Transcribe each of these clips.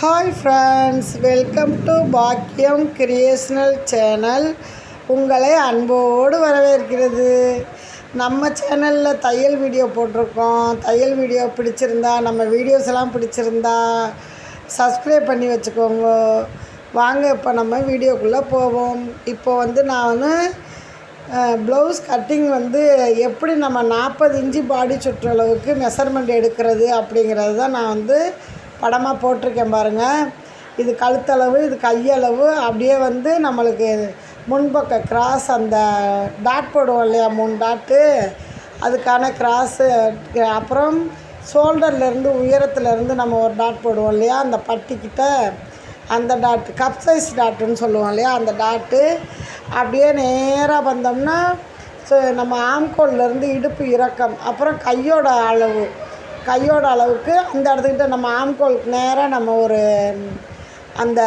Hi friends welcome to Bakkiyam creational channel உங்களை அன்போடு வரவேற்கிறது. நம்ம சேனலில் தையல் வீடியோ போட்டிருக்கோம். தையல் வீடியோ பிடிச்சிருந்தா நம்ம வீடியோஸ் எல்லாம் பிடிச்சிருந்தா சப்ஸ்கிரைப் பண்ணி வச்சுக்கோங்க. வாங்க இப்போ நம்ம வீடியோக்குள்ளே போவோம். இப்போ வந்து நான் ப்ளவுஸ் கட்டிங் வந்து எப்படி நம்ம நாற்பது இன்ச்சு பாடி சுற்றளவுக்கு மெஷர்மெண்ட் எடுக்கிறது அப்படிங்கிறது தான் நான் வந்து படமாக போட்டிருக்கேன் பாருங்கள் இது கழுத்தளவு இது கையளவு. அப்படியே வந்து நம்மளுக்கு முன்பக்க கிராஸ் அந்த டாட் போடுவோம் இல்லையா மூணு டாட்டு அதுக்கான கிராஸு அப்புறம் ஷோல்டர்லேருந்து உயரத்துலேருந்து நம்ம ஒரு டாட் போடுவோம் இல்லையா அந்த பட்டிக்கிட்ட அந்த டாட்டு கப் சைஸ் டாட்டுன்னு சொல்லுவோம் இல்லையா அந்த டாட்டு அப்படியே நேராக வந்தோம்னா ஸோ நம்ம ஆம்கோல்லேருந்து இடுப்பு இறக்கம் அப்புறம் கையோட அளவு. கையோட அளவுக்கு அந்த இடத்துக்கிட்ட நம்ம ஆம்கோலுக்கு நேராக நம்ம ஒரு அந்த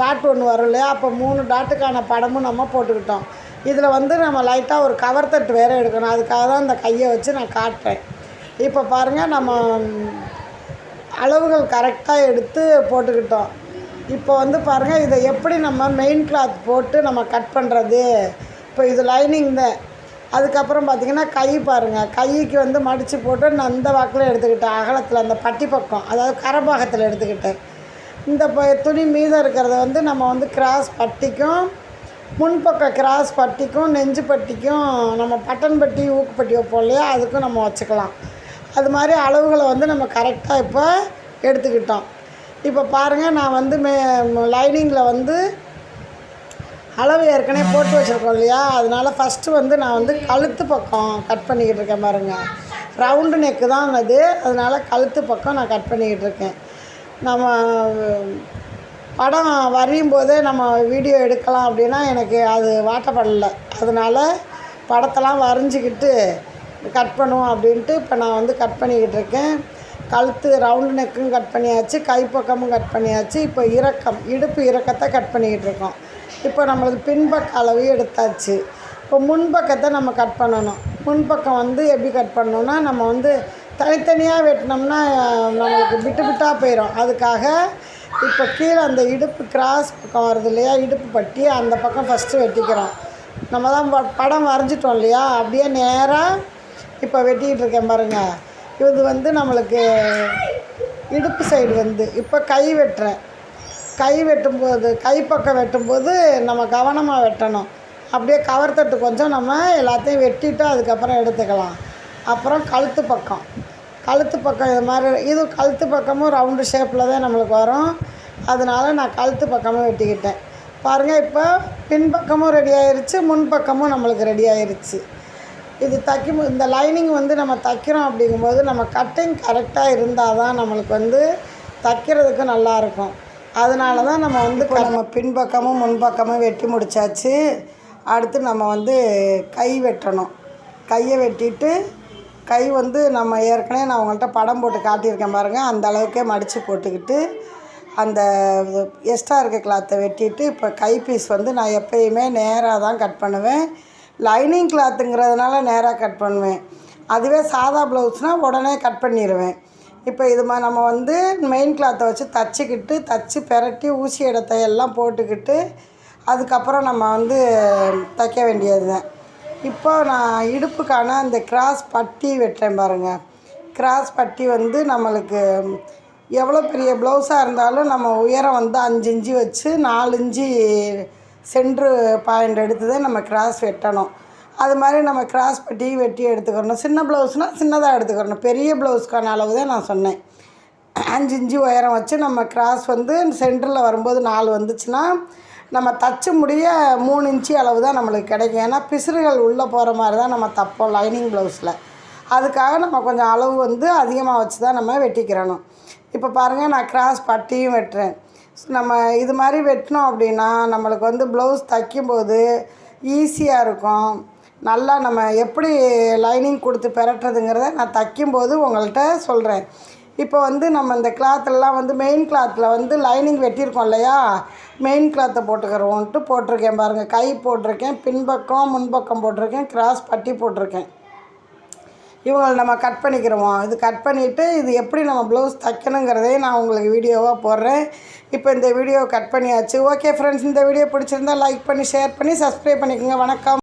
டாட் ஒன்று வரும் இல்லையா? அப்போ மூணு டாட்டுக்கான படமும் நம்ம போட்டுக்கிட்டோம். இதில் வந்து நம்ம லைட்டாக ஒரு கவர் தட்டு வேறு எடுக்கணும். அதுக்காக தான் இந்த கையை வச்சு நான் காட்டுறேன். இப்போ பாருங்கள் நம்ம அளவுகள் கரெக்டாக எடுத்து போட்டுக்கிட்டோம். இப்போ வந்து பாருங்கள் இதை எப்படி நம்ம மெயின் கிளாத் போட்டு நம்ம கட் பண்ணுறது இப்போ இது லைனிங் தான். அதுக்கப்புறம் பார்த்திங்கன்னா கை பாருங்கள் கைக்கு வந்து மடித்து போட்டு நான் அந்த வாக்கில் எடுத்துக்கிட்டேன் அகலத்தில் அந்த பட்டி பக்கம் அதாவது கரபாகத்தில் எடுத்துக்கிட்டேன் இந்த ப துணி மீதம் இருக்கிறத வந்து நம்ம வந்து கிராஸ் பட்டிக்கும் முன்பக்க கிராஸ் பட்டிக்கும் நெஞ்சு பட்டிக்கும் நம்ம பட்டன் பட்டி ஊக்குப்பட்டி வைப்போம் இல்லையா? அதுக்கும் நம்ம வச்சுக்கலாம். அது மாதிரி அளவுகளை வந்து நம்ம கரெக்டாக இப்போ எடுத்துக்கிட்டோம். இப்போ பாருங்கள் நான் வந்து மே லைனிங்கில் வந்து அளவு ஏற்கனவே போட்டு வச்சுருக்கோம் இல்லையா? அதனால் ஃபஸ்ட்டு வந்து நான் வந்து கழுத்து பக்கம் கட் பண்ணிக்கிட்டு இருக்கேன் பாருங்கள் ரவுண்டு நெக்கு தான் அது. அதனால் கழுத்து பக்கம் நான் கட் பண்ணிக்கிட்டு இருக்கேன். நம்ம படம் வரையும் போதே நம்ம வீடியோ எடுக்கலாம் அப்படின்னா எனக்கு அது வாட்டப்படலை. அதனால் படத்தெல்லாம் வரைஞ்சிக்கிட்டு கட் பண்ணுவோம் அப்படின்ட்டு இப்போ நான் வந்து கட் பண்ணிக்கிட்டு இருக்கேன். கழுத்து ரவுண்டு நெக்கும் கட் பண்ணியாச்சு கைப்பக்கமும் கட் பண்ணியாச்சு. இப்போ இறக்கம் இடுப்பு இறக்கத்தை கட் பண்ணிக்கிட்டு இருக்கோம். இப்போ நம்மளுக்கு பின்பக்க அளவு எடுத்தாச்சு. இப்போ முன்பக்கத்தை நம்ம கட் பண்ணணும். முன்பக்கம் வந்து எப்படி கட் பண்ணணும்னா நம்ம வந்து தனித்தனியாக வெட்டினோம்னா நம்மளுக்கு விட்டு விட்டாக போயிடும் அதுக்காக இப்போ கீழே அந்த இடுப்பு கிராஸ் பக்கம் வருது இல்லையா இடுப்பு பட்டி அந்த பக்கம் ஃபஸ்ட்டு வெட்டிக்கிறோம். நம்ம தான் ப- படம் வரைஞ்சிட்டோம் இல்லையா? அப்படியே நேராக இப்போ வெட்டிக்கிட்டு இருக்கேன் பாருங்கள் இது வந்து நம்மளுக்கு இடுப்பு சைடு வந்து இப்போ கை வெட்டுறேன் கை வெட்டும்போது கை பக்கம் வெட்டும்போது நம்ம கவனமாக வெட்டணும். அப்படியே கவர் தட்டு கொஞ்சம் நம்ம எல்லாத்தையும் வெட்டிட்டு அதுக்கப்புறம் எடுத்துக்கலாம். அப்புறம் கழுத்து பக்கம். கழுத்து பக்கம் இது மாதிரி இது கழுத்து பக்கமும் ரவுண்டு ஷேப்பில் தான் நம்மளுக்கு வரும். அதனால நான் கழுத்து பக்கமும் வெட்டிக்கிட்டேன். பாருங்கள் இப்போ பின்பக்கமும் ரெடி ஆயிடுச்சு முன்பக்கமும் நம்மளுக்கு ரெடி ஆயிடுச்சு இது தைக்கும் இந்த லைனிங் வந்து நம்ம தைக்கிறோம் அப்படிங்கும்போது நம்ம கட்டிங் கரெக்டாக இருந்தால் தான் நம்மளுக்கு வந்து தைக்கிறதுக்கு நல்லாயிருக்கும் அதனால தான் நம்ம வந்து நம்ம பின்பக்கமும் முன்பக்கமும் வெட்டி முடிச்சாச்சு. அடுத்து நம்ம வந்து கை வெட்டணும். கையை வெட்டிட்டு கை வந்து நம்ம ஏற்கனவே நான் உங்கள்கிட்ட படம் போட்டு காட்டியிருக்கேன் பாருங்கள் அந்த அளவுக்கே மடித்து போட்டுக்கிட்டு அந்த எக்ஸ்ட்ரா இருக்க கிளாத்தை வெட்டிட்டு இப்போ கை பீஸ் வந்து நான் எப்பயுமே நேராக தான் கட் பண்ணுவேன். லைனிங் கிளாத்துங்கிறதுனால நேராக கட் பண்ணுவேன். அதுவே சாதா ப்ளவுஸ்னால் உடனே கட் பண்ணிடுவேன் இப்போ இது மாதிரி நம்ம வந்து மெயின் கிளாத்தை வச்சு தச்சுக்கிட்டு தச்சு பெரட்டி ஊசி இடத்தை எல்லாம் போட்டுக்கிட்டு அதுக்கப்புறம் நம்ம வந்து தைக்க வேண்டியது தான் இப்போ நான் இடுப்புக்கான அந்த கிராஸ் பட்டி வெட்டுறேன் பாருங்கள் கிராஸ் பட்டி வந்து நம்மளுக்கு எவ்வளோ பெரிய ப்ளவுஸாக இருந்தாலும் நம்ம உயரம் வந்து அஞ்சு இஞ்சி வச்சு நாலு இஞ்சி சென்ட்ரு பாயிண்ட் எடுத்து தான் நம்ம கிராஸ் வெட்டணும். அது மாதிரி நம்ம கிராஸ் பட்டி வெட்டி எடுத்துக்கிறணும். சின்ன ப்ளவுஸ்னால் சின்னதாக எடுத்துக்கிறணும். பெரிய ப்ளவுஸ்க்கான அளவு தான் நான் சொன்னேன். அஞ்சு இன்ச்சு உயரம் வச்சு நம்ம கிராஸ் வந்து சென்டரில் வரும்போது நாலு வந்துச்சுன்னா நம்ம தச்சு முடிய மூணு இன்ச்சு அளவு தான் நம்மளுக்கு கிடைக்கும். ஏன்னா பிசுறுகள் உள்ளே போகிற மாதிரி தான் நம்ம தப்போம் லைனிங் ப்ளவுஸில் அதுக்காக நம்ம கொஞ்சம் அளவு வந்து அதிகமாக வச்சு தான் நம்ம வெட்டிக்கிறணும். இப்போ பாருங்கள் நான் கிராஸ் பட்டியும் வெட்டுறேன். நம்ம இது மாதிரி வெட்டினோம் அப்படின்னா நம்மளுக்கு வந்து ப்ளவுஸ் தைக்கும்போது ஈஸியாக இருக்கும். நல்லா நம்ம எப்படி லைனிங் கொடுத்து பெரட்டுறதுங்கிறத நான் தைக்கும்போது உங்கள்கிட்ட சொல்கிறேன் இப்போ வந்து நம்ம இந்த கிளாத்லலாம் வந்து மெயின் கிளாத்தில் வந்து லைனிங் வெட்டியிருக்கோம் இல்லையா? மெயின் கிளாத்தை போட்டுக்கிறோன்ட்டு போட்டிருக்கேன் பாருங்கள் கை போட்டிருக்கேன் பின்பக்கம் முன்பக்கம் போட்டிருக்கேன் கிராஸ் பட்டி போட்டிருக்கேன். இவங்களை நம்ம கட் பண்ணிக்கிறோம்? இது கட் பண்ணிவிட்டு இது எப்படி நம்ம ப்ளவுஸ் தைக்கணுங்கிறதே நான் உங்களுக்கு வீடியோவாக போடுறேன். இப்போ இந்த வீடியோ கட் பண்ணியாச்சு. ஓகே ஃப்ரெண்ட்ஸ் இந்த வீடியோ பிடிச்சிருந்தா லைக் பண்ணி ஷேர் பண்ணி சப்ஸ்கிரைப் பண்ணிக்கோங்க. வணக்கம்.